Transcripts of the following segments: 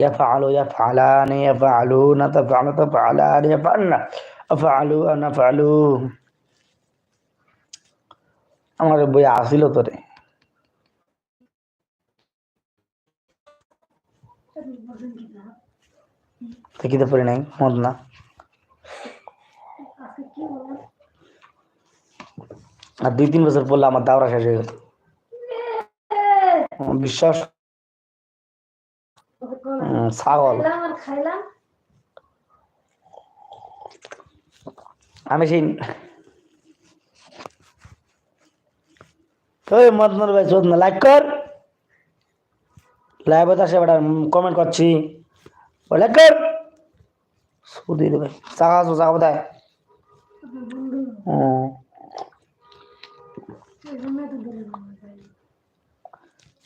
يفعل يفعلان يفعلون تفعل تفعلان يفعلن أفعلوا نفعلوا আমার বই আসিল তো রে দেখিতে পারি নাই মদ না আর দুই তিন বছর পড়লে আমার দাওরা শেষ হয়ে গেল আমার বিশ্বাস উম, ছাগল। আমি সেই মদনুর ভাই চোদ লাইক কর। লাইভ আসে বেটা কমেন্ট করছি। ও লাইক কর। সুদি ভাই চাকা আছো, চাকা আমার ভাই।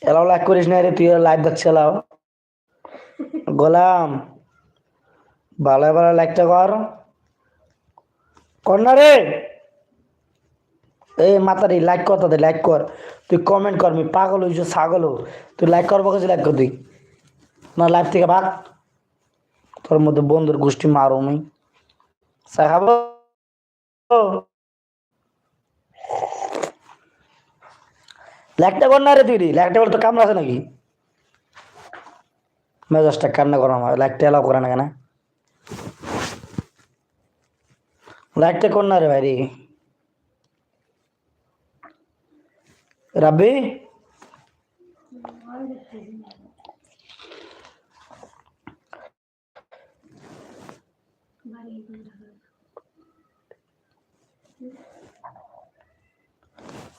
এলাও লাইক করিস না রে তুই লাইভ দেখছি এলাও গোলাম। ভালো ভালো লাইকটা কর। কর না রে। এই মাতারি, লাইক কর তাদের, লাইক কর। তুই কমেন্ট কর, আমি পাগল হইছ, ছাগল। তুই লাইক করব কাছে লাইক কর তুই। না লাইভ থেকে ভাগ। তোর মধ্যে বন্ধুর গোষ্ঠী মারো আমি। খাব? লাইকটা কর না রে তুই রে। লাইকটা করে তো কামড়া আছে নাকি? মেজাজটা কান্না করা আমার লাইকটা এলাও করে না কেন? লাইকটা কর না রে ভাই রাব্বি।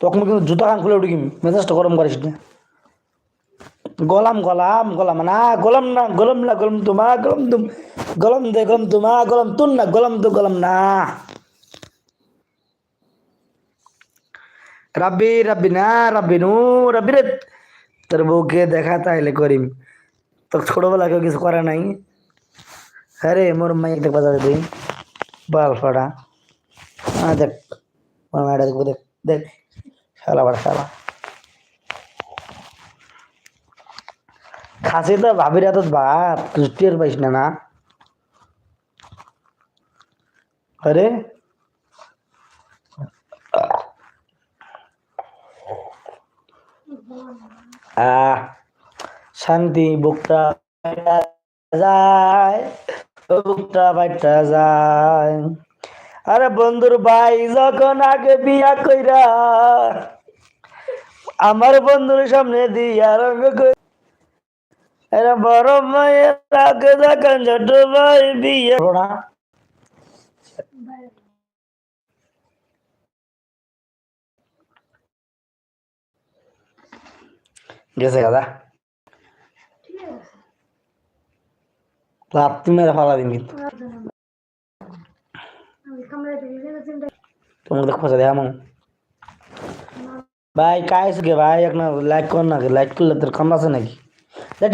তখন কিন্তু জুতা খান খুলে উঠি মেজাজটা গরম করিস না। গলাম গলাম গলাম না গলাম না, গলম না, গলম তোমা গলম তুম গলম দে, গলম তোমা গলম তুন না, গলম তো গলম না। রাব্বি রাব্বি না, রাব্বি নু, রাব্বি রে, তোর বউকে দেখা তাইলে করিম। তো ছোটবেলা কেউ কিছু করে নাই? আরে, মোর মাইক দেখ বাজারে দিই। বাল আ দেখ, মোর দেখব, দেখ দেখ। শালা, বাড়া, শালা। খাসি তো ভাবির এত ভাত টের পাইস না না। আরে শান্তি বুকটা যায় বুকটা ফাইটা যায়। আরে বন্ধুর ভাই, যখন আগে বিয়া কইরা আমার বন্ধুর সামনে দিয়া এরা বড় মায়ের আগে দেখেন ছোট ভাই বিয়ে না গেছে দাদা ঠিক আছে লাত্তি মেরে ফালা দিন কিন্তু আমি কামড়াই দিই যেন চিন্তা তোমাকে খোঁজা দেয় আমার ভাই काय गे भाई एक ना लाइक कर ना लाइक कर তোর কাম আছে নাকি লাইক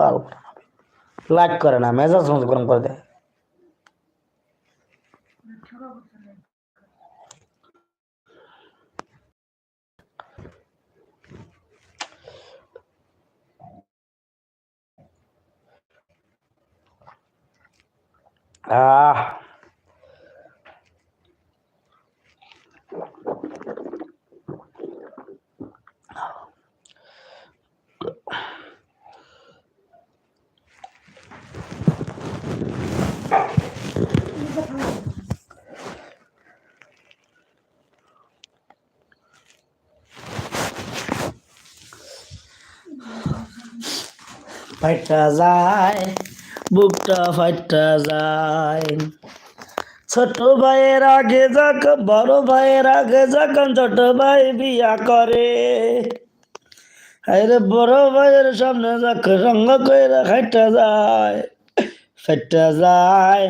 কর লাইক করে না মেজাজ মতো গরম করে দেয় আহ ফাইটা যায়, বুকটা ফাইটা যায়। ছোট ভাইয়ের আগে যাক, বড় ভাইয়ের আগে যখন ছোট ভাই বিয়া করে। আরে বড় ভাইয়ের সামনে যাক, রঙ্গ কইরা খাইটা যায় ফাইটা যায়,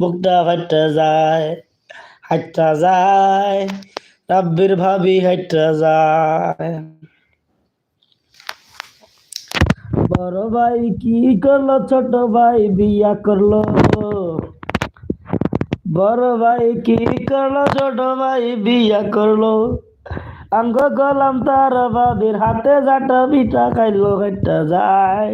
বুকটা ফাইটা যায় হাইটা যায়, রাব্বির ভাবি হাইটা যায়। বড় ভাই কি করল? ছোট ভাই বিয়া করল। বড় ভাই কি করল? ছোট ভাই বিয়া করল। আঙ্গ গলাম তার বাবির হাতে যাটা বিটা খাইলো হাইটা যায়।